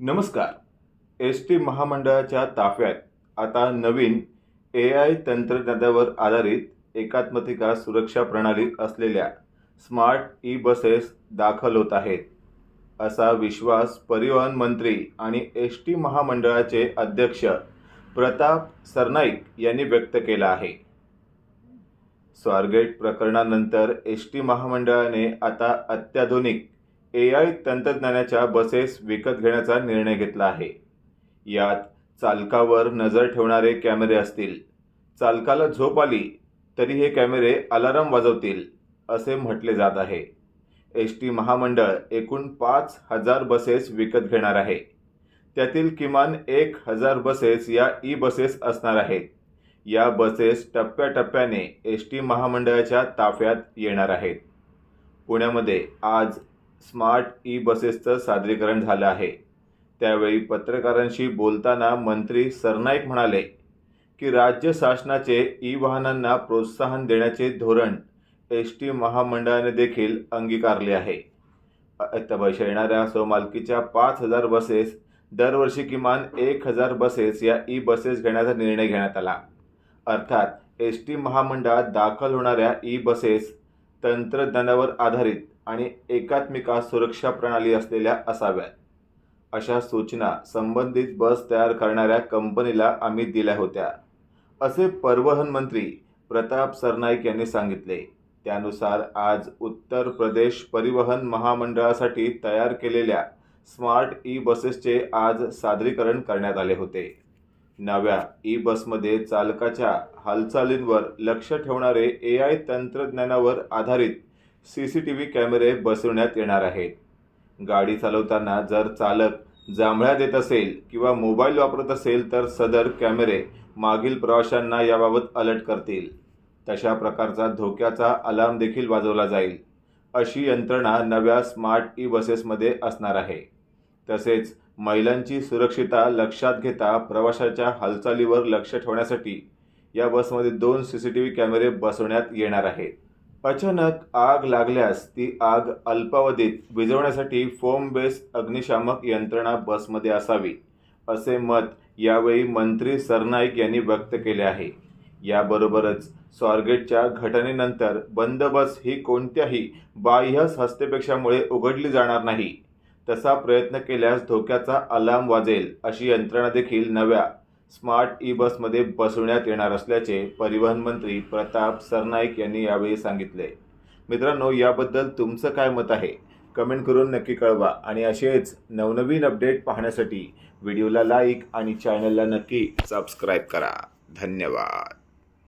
नमस्कार. S T महामंडळाच्या ताफ्यात आता नवीन ए आय तंत्रज्ञानावर आधारित एकात्मतिका सुरक्षा प्रणाली असलेल्या स्मार्ट ई बसेस दाखल होत आहेत. असा विश्वास परिवहन मंत्री आणि एस टी महामंडळाचे अध्यक्ष प्रताप सरनाईक यांनी व्यक्त केला आहे. स्वारगेट प्रकरणानंतर एस टी महामंडळाने आता अत्याधुनिक ए आय तंत्रज्ञानाच्या बसेस विकत घेण्याचा निर्णय घेतला आहे. यात चालकावर नजर ठेवणारे कॅमेरे असतील. चालकाला झोप आली तरी हे कॅमेरे अलाराम वाजवतील असे म्हटले जात आहे. एस टी महामंडळ एकूण पाच हजार बसेस विकत घेणार आहे. त्यातील किमान एक हजार बसेस या ई बसेस असणार आहेत. या बसेस टप्प्याटप्प्याने एस टी महामंडळाच्या ताफ्यात येणार आहेत. पुण्यामध्ये आज स्मार्ट ई बसेसचं सादरीकरण झालं आहे. त्यावेळी पत्रकारांशी बोलताना मंत्री सरनाईक म्हणाले की राज्य शासनाचे ई वाहनांना प्रोत्साहन देण्याचे धोरण एस टी महामंडळाने देखील अंगीकारले आहे. अत्यावश्य येणाऱ्या स्वमालकीच्या पाच हजार बसेस दरवर्षी किमान एक हजार बसेस या ई बसेस घेण्याचा निर्णय घेण्यात आला. अर्थात एस टी महामंडळात दाखल होणाऱ्या ई बसेस तंत्रज्ञानावर आधारित आणि एकात्मिका सुरक्षा प्रणाली असलेल्या असाव्यात अशा सूचना संबंधित बस तयार करणाऱ्या कंपनीला आम्ही दिल्या होत्या. असे परिवहन मंत्री प्रताप सरनाईक यांनी सांगितले. त्यानुसार आज उत्तर प्रदेश परिवहन महामंडळासाठी तयार केलेल्या स्मार्ट ई बसेसचे आज सादरीकरण करण्यात आले होते. नव्या ई बसमध्ये चालकाच्या हालचालींवर लक्ष ठेवणारे ए आय तंत्रज्ञानावर आधारित सी सी टी व्ही कॅमेरे बसवण्यात येणार आहेत. गाडी चालवताना जर चालक जांभळ्या देत असेल किंवा मोबाईल वापरत असेल तर सदर कॅमेरे मागील प्रवाशांना याबाबत अलर्ट करतील. तशा प्रकारचा धोक्याचा अलार्म देखील वाजवला जाईल. अशी यंत्रणा नव्या स्मार्ट ई बसेसमध्ये असणार आहे. तसेच महिलांची सुरक्षिता लक्षात घेता प्रवाशाच्या हालचालीवर लक्ष ठेवण्यासाठी या बसमध्ये दोन सी सी टी व्ही कॅमेरे बसवण्यात येणार आहेत. अचानक आग लागल्यास ती आग अल्पावधीत विझवण्यासाठी फोम बेस अग्निशामक यंत्रणा बसमध्ये असावी असे मत यावेळी मंत्री सरनाईक यांनी व्यक्त केले आहे. याबरोबरच स्वारगेटच्या घटनेनंतर बंद बस ही कोणत्याही बाह्य हस्तपेक्षामुळे उघडली जाणार नाही. तसा प्रयत्न केल्यास धोक्याचा अलार्म वाजेल अशी यंत्रणा देखील नव्या स्मार्ट ई बसमध्ये बसवण्यात येणार असल्याचे परिवहन मंत्री प्रताप सरनाईक यांनी यावेळी सांगितले. मित्रांनो याबद्दल तुमचं काय मत आहे? कमेंट करून नक्की कळवा आणि असेच नवनवीन अपडेट पाहण्यासाठी व्हिडिओला लाईक आणि चॅनलला नक्की सबस्क्राईब करा. धन्यवाद.